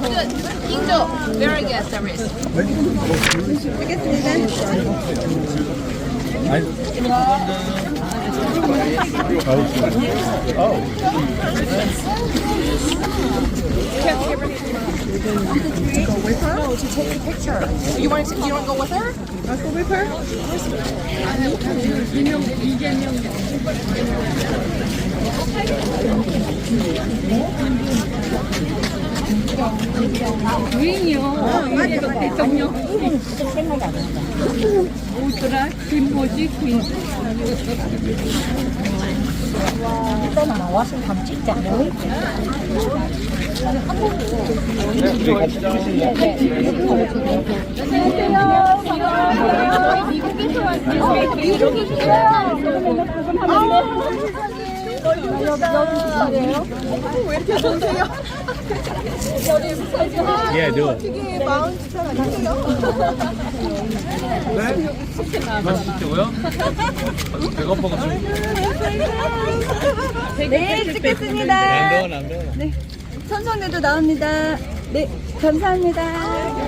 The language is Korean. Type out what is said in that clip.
Good. Indo. Very good service. I Oh. Oh. To go with her? No, to take a picture. You want to? You want to go with her? Let's go with her. 주인이요. 유일의 대통령. 뭐더라? 김 뭐지? 김. 왜 이렇게 좋으세요? Yeah, do it. 되게 마음 불편하세요. 맛있고요? 배고파가 좀. 네, 찍겠습니다. 안 배워, 안 배워. 선성대도 나옵니다. 네, 감사합니다.